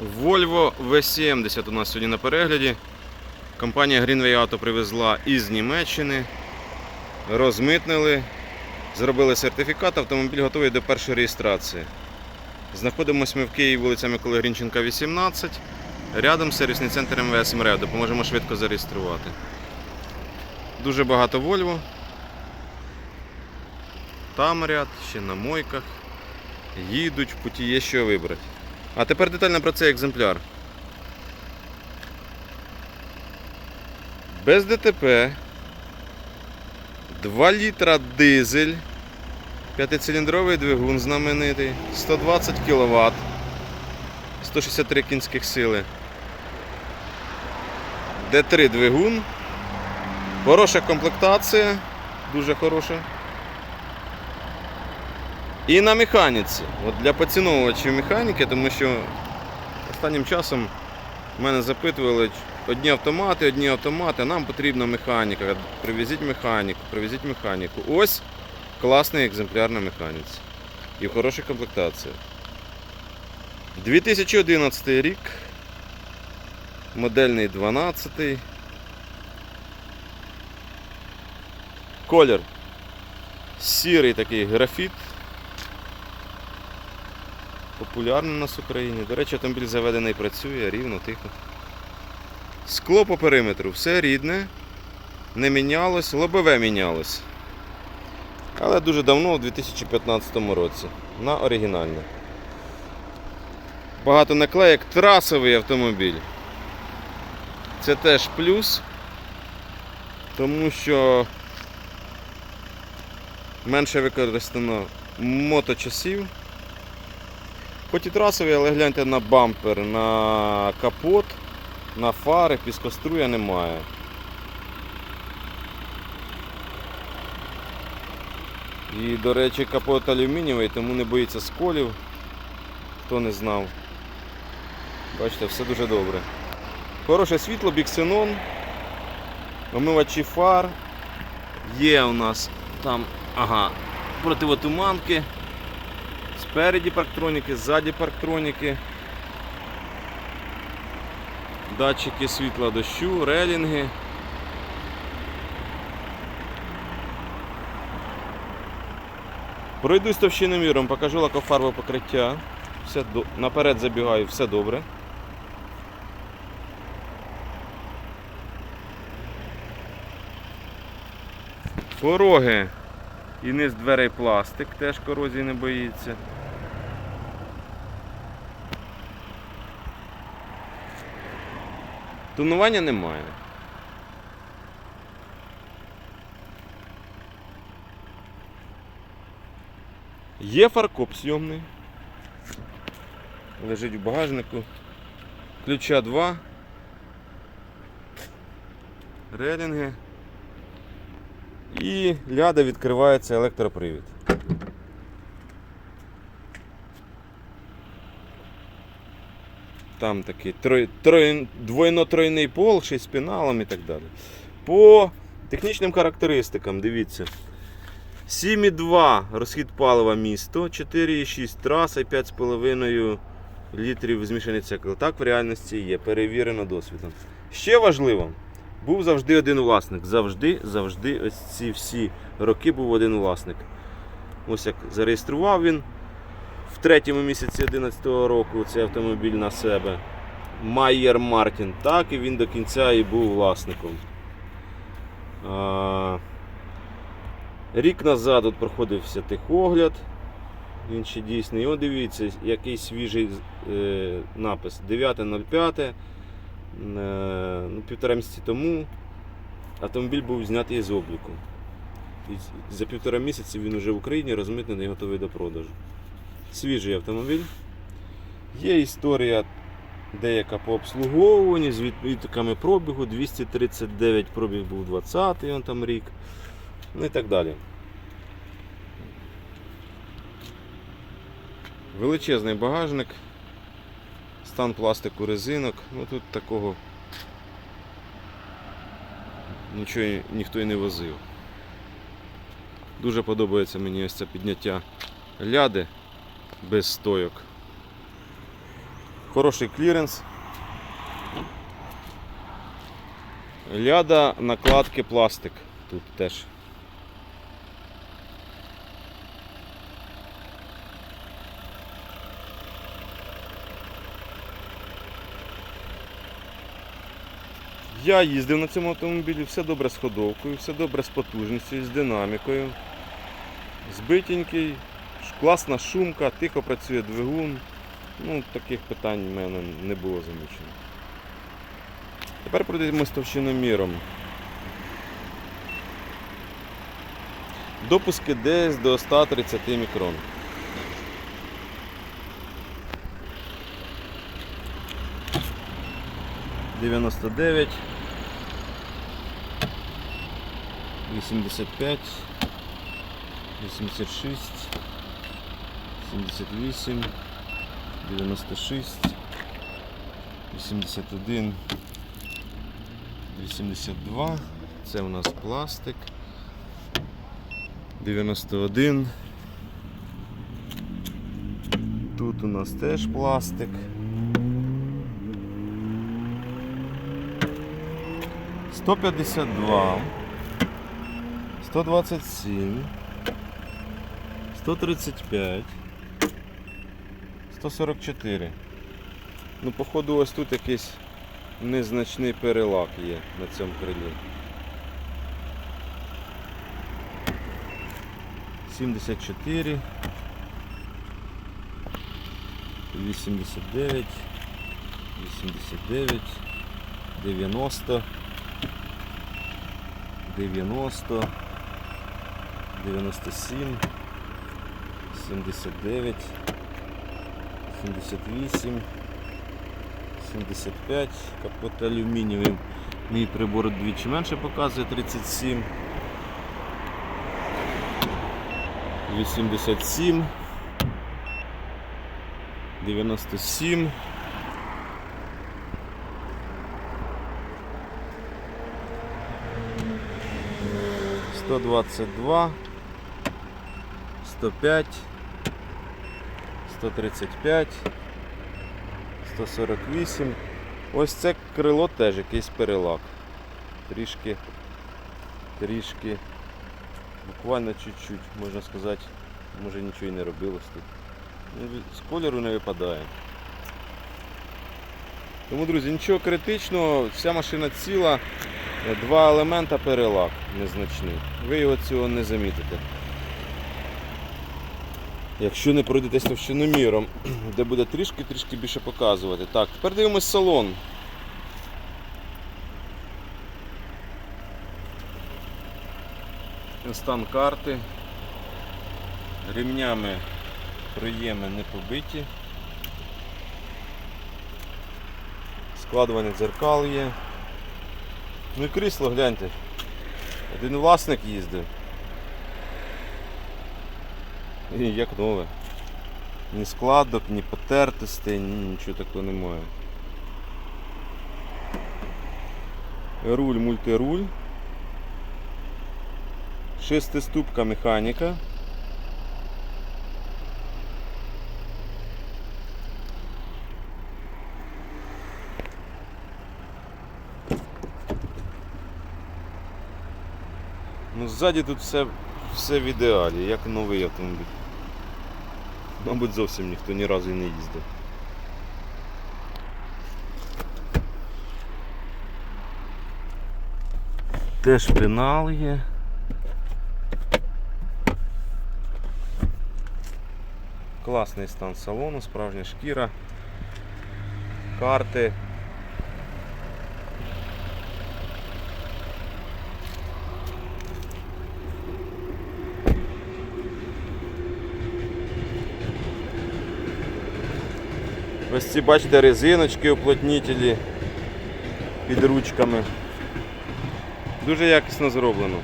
Volvo V70 у нас сьогодні на перегляді. Компанія Greenway Auto привезла із Німеччини. Розмитнили, зробили сертифікат, автомобіль готовий до першої реєстрації. Знаходимося ми в Києві, вулиця Миколи Грінченка, 18. Рядом сервісний центр МВС МРЕО. Допоможемо швидко зареєструвати. Дуже багато Volvo. Там ряд, ще на мойках. Їдуть, в путі є що вибрати. А тепер детально про цей екземпляр. Без ДТП. 2 літра дизель. П'ятициліндровий двигун знаменитий. 120 кВт. 163 кінських сили. Д3 двигун. Хороша комплектація. Дуже хороша. І на механіці. От для поціновувачів механіки, тому що останнім часом мене запитували, одні автомати, одні автомати, нам потрібна механіка. Привезіть механіку, привезіть механіку. Ось класний екземпляр на механіці. І в хорошій комплектації. 2011 рік. Модельний 12. Колір. Сірий такий графіт. Популярний у нас в Україні. До речі, автомобіль заведений працює рівно, тихо. Скло по периметру, все рідне, не мінялось, лобове мінялось. Але дуже давно, у 2015 році, на оригінальне. Багато наклеєк, трасовий автомобіль. Це теж плюс, тому що менше використано моточасів. Хоч і трасовий, але гляньте на бампер, на капот, на фари, піскоструя немає. І, до речі, капот алюмінієвий, тому не боїться сколів. Хто не знав. Бачите, все дуже добре. Хороше світло, біксенон, омивачі фар. Є у нас там, ага, противотуманки. Спереді парктроніки, ззаді парктроніки. Датчики світла дощу, релінги. Пройдусь товщинним міром, покажу лакофарбове покриття. Все до... Наперед забігаю, все добре. Пороги і низ дверей пластик, теж корозії не боїться. Тонування немає. Є фаркоп зйомний. Лежить в багажнику. Ключа 2. Релінги. І ляда відкривається електропривід. Там такий трой, трой, двойно-тройний пол, ще й з пеналом і так далі. По технічним характеристикам, дивіться. 7,2 розхід палива місто, 4,6 траса і 5,5 літрів змішаний цикл. Так в реальності є, перевірено досвідом. Ще важливо, був завжди один власник. Завжди, завжди, ось ці всі роки був один власник. Ось як зареєстрував він в третьому місяці 2011 року цей автомобіль на себе. Майєр Мартін. Так і він до кінця і був власником. Рік назад от проходився техогляд. Він ще дійсний. От дивіться, який свіжий е, напис. 9.05. Е, ну, півтора місяці тому автомобіль був знятий з обліку. І за півтора місяці він вже в Україні розмитнений і готовий до продажу. Свіжий автомобіль. Є історія деяка по обслуговуванню з відмітками пробігу. 239 пробіг був 20-й он там рік. Ну і так далі. Величезний багажник, стан пластику резинок, ну тут такого нічого ніхто і не возив. Дуже подобається мені ось це підняття ляди без стойок. Хороший кліренс. Ляда накладки пластик тут теж. Я їздив на цьому автомобілі, все добре з ходовкою, все добре з потужністю, з динамікою. Збитенький, класна шумка, тихо працює двигун. Ну, таких питань в мене не було замічено. Тепер пройдемось товщиноміром. Допуски десь до 130 мікрон. Дев'яносто дев'ять. 85, 86, 78, 96, 81, 82. Це у нас пластик. 91. Тут у нас теж пластик. Сто п'ятдесят два. 127, 135, 144. Ну, походу, ось тут якийсь незначний перелак є на цьому крилі. 74, 89, 89, 90, 90, 97, 79, 78, 75, капот алюмінієвий. Мій прибор двічі менше показує 37, 87, 97. Сто двадцать два, сто пять, сто тридцять п'ять, сто сорок вісім. Ось це крило теж якийсь перелак. Трішки, трішки, буквально чуть-чуть, можна сказати, може нічого і не робилось тут. Ну, З кольору не випадає. Тому, друзі, нічого критичного, вся машина ціла. Два елемента перелак незначний. Ви його цього не замітите. Якщо не пройдетесь товщиноміром, де буде трішки-трішки більше показувати. Так, тепер дивимось салон. Стан карти. Ремнями проєми не побиті. Складування дзеркал є. Ну і крісло, гляньте. Один власник їздив. І як нове. Ні складок, ні потертостей, ні нічого такого немає. Руль, мультируль. Шестиступка механіка. Ну, ззаді тут все, все в ідеалі, як новий автомобіль. Мабуть, зовсім ніхто ні разу і не їздив. Теж пенал є. Класний стан салону, справжня шкіра, карти. Ось ці бачите резиночки уплотнітелі під ручками. Дуже якісно зроблено.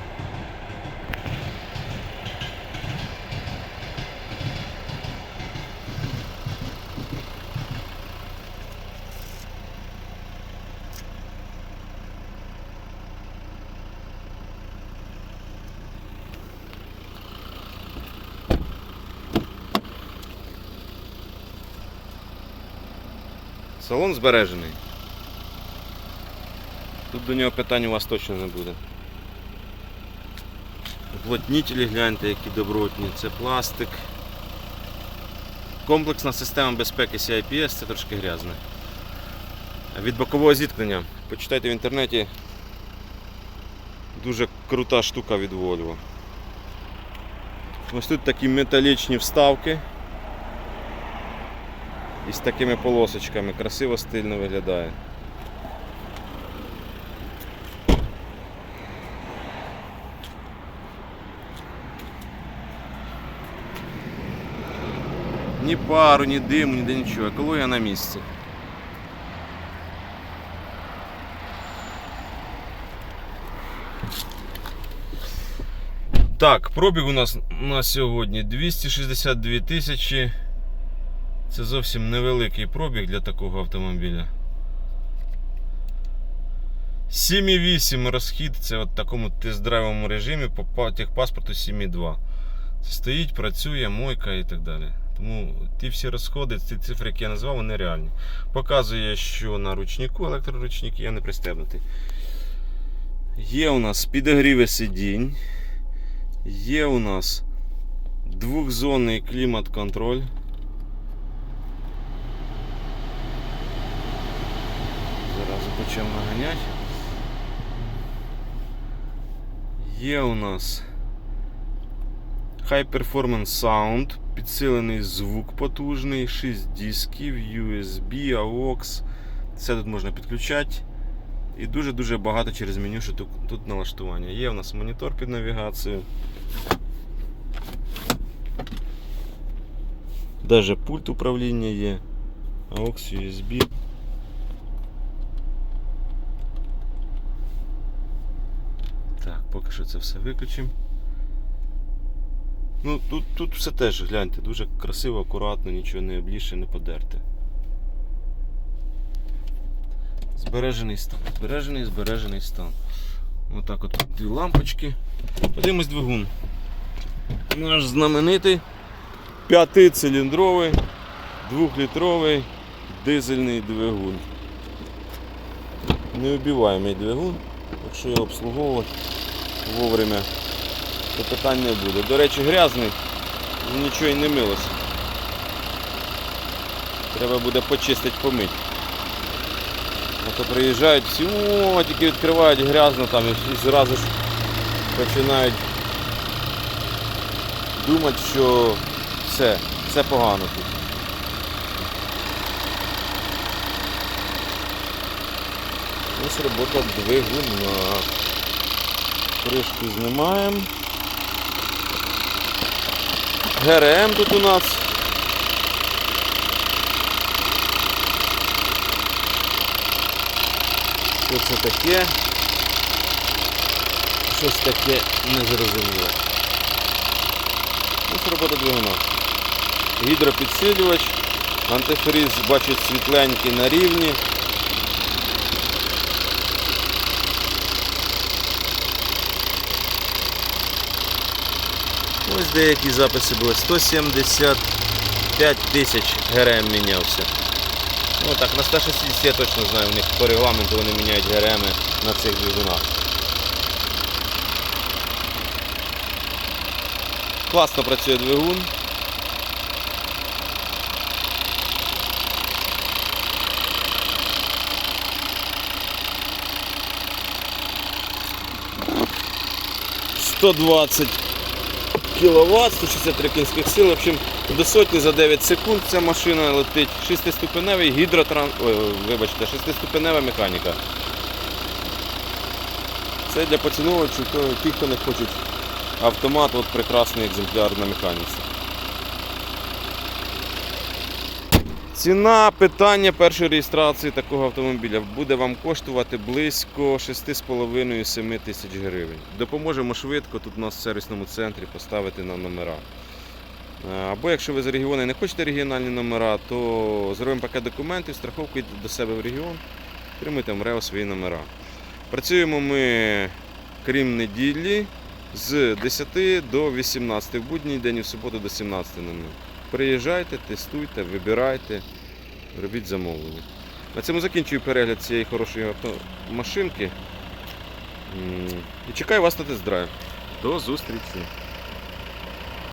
Салон збережений. Тут до нього питань у вас точно не буде. Уплотнітелі гляньте, які добротні. Це пластик. Комплексна система безпеки CIPS це трошки грязне. Від бокового зіткнення. Почитайте в інтернеті. Дуже крута штука від Volvo. Ось тут такі металічні вставки. Із такими полосочками. Красиво стильно виглядає. Ні пару, ні диму, ніде нічого. Екологія на місці. Так, пробіг у нас на сьогодні 262 тисячі. Це зовсім невеликий пробіг для такого автомобіля. 7,8 розхід, це от такому тест-драйвовому режимі по техпаспорту 7,2. Це стоїть, працює, мойка і так далі. Тому ті всі розходи, ці цифри, які я назвав, вони реальні. Показує, що на ручнику електроручник є не пристебнутий. Є у нас підогріви сидінь. Є у нас двохзонний клімат-контроль. Почнемо наганяти. Є у нас High Performance Sound, підсилений звук потужний, 6 дисків, USB, AUX. Все тут можна підключати. І дуже-дуже багато через меню, що тут, тут налаштування. Є у нас монітор під навігацію. Даже пульт управління є. AUX, USB. Так, поки що це все виключимо. Ну, тут, тут все теж, гляньте, дуже красиво, акуратно, нічого не обліше, не подерте. Збережений стан. Збережений, збережений стан. Отак от дві лампочки. Подивимось двигун. Наш знаменитий п'ятициліндровий, двохлітровий дизельний двигун. Неубиваємий двигун, якщо його обслуговувати вовремя, то питань не буде. До речі, грязний, нічого і не милося. Треба буде почистити помити. А то приїжджають всі, о, тільки відкривають грязно там і, зразу ж починають думати, що все, все погано тут. Ось робота двигуна. Кришку знімаємо. ГРМ тут у нас. Що це таке? Щось таке незрозуміле. Ось робота двигуна. Гідропідсилювач, антифриз бачить світленький на рівні. Ось деякі записи були. 175 тисяч ГРМ мінявся. Ну так, на 160 я точно знаю, у них по регламенту вони міняють ГРМ на цих двигунах. Класно працює двигун. Сто двадцять кВт, 163 кінських сил. В общем, до сотні за 9 секунд ця машина летить. Шестиступеневий гідротран... Ой, вибачте, шестиступенева механіка. Це для поціновувачів, тих, хто не хочуть автомат, от прекрасний екземпляр на механіці. Ціна питання першої реєстрації такого автомобіля буде вам коштувати близько 6,5-7 тисяч гривень. Допоможемо швидко тут у нас в сервісному центрі поставити на номера. Е, Або якщо ви з регіону і не хочете регіональні номера, то зробимо пакет документів, страховку йдете до себе в регіон, отримуйте МРЕО свої номера. Працюємо ми, крім неділі, з 10 до 18 в будній день і в суботу до 17 на Приїжджайте, тестуйте, вибирайте, робіть замовлення. На цьому закінчую перегляд цієї хорошої автомашинки. І чекаю вас на тест-драйв. До зустрічі!